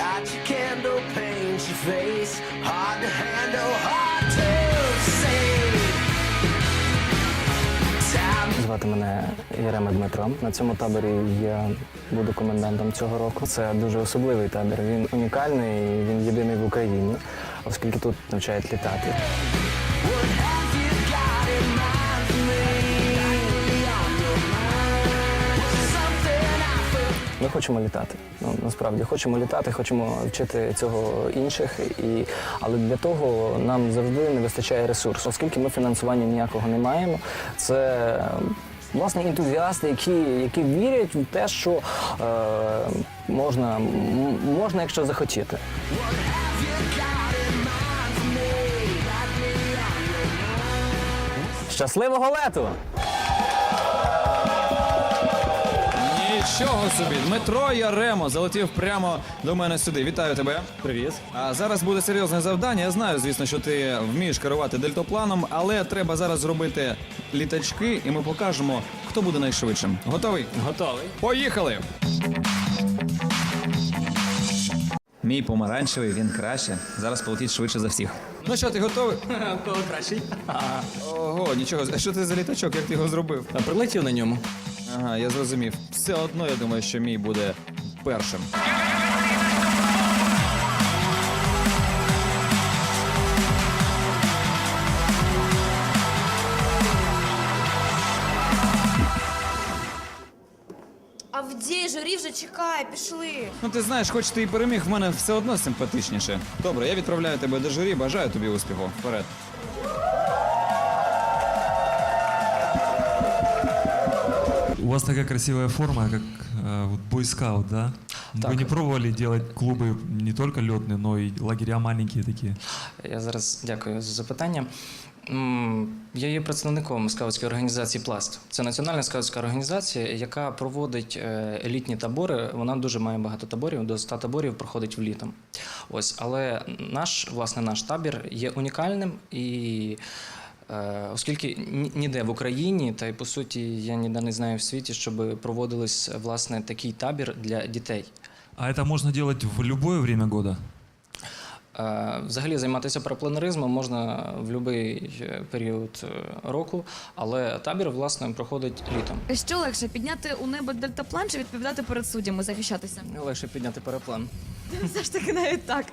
Light your candle, paint your face. Hard to handle, hard to. Time Звати мене Єрема Дмитро. На цьому таборі я буду комендантом цього року. Це дуже особливий табір. Він унікальний, він єдиний в Україні, оскільки тут навчають літати. Ми хочемо літати. Ну насправді хочемо літати, хочемо вчити цього інших. І але для того нам завжди не вистачає ресурсу, оскільки ми фінансування ніякого не маємо. Це власне ентузіасти, які, які вірять в те, що е, можна, можна, якщо захотіти. Щасливого лету! Нічого собі, Дмитро Яремо залетів прямо до мене сюди. Вітаю тебе. Привіт! А зараз буде серйозне завдання. Я знаю, звісно, що ти вмієш керувати дельтопланом, але треба зараз зробити літачки, і ми покажемо, хто буде найшвидшим. Готовий? Готовий. Поїхали! Мій помаранчевий, він краще. Зараз полетить швидше за всіх. Ну що, ти готовий? Кого кращий? Ого, нічого. А Що ти за літачок? Як ти його зробив? А прилетів на ньому. Ага, я зрозумів. Все одно я думаю, що мій буде першим. Авдій, журі вже чекає, пішли. Ну ти знаєш, хоч ти і переміг, в мене все одно симпатичніше. Добре, я відправляю тебе до журі, бажаю тобі успіху. Вперед. У вас такая красивая форма, как э, вот бойскаут, да? Вы не пробовали делать клубы не только летные, но и лагеря маленькие такие? Я зараз дякую за запитання. М, Я є представником скаутської організації Пласт. Це національна скаутська організація, яка проводить е, елітні табори. Вона дуже має багато таборів, до 100 таборів проходить влітом. Ось, але наш, власне, наш табір є унікальним і. е, Оскільки ніде в Україні, та й по суті я ніде не знаю в світі, щоб проводились власне такий табір для дітей. А это можно делать в любое время года? Е, Взагалі займатися парапланеризмом можна в будь-який період е, року, але табір власне проходить літом. Що легше підняти у небо дельтаплан чи відповідати перед суддями, захищатися? Легше підняти переплан. Все ж таки навіть так.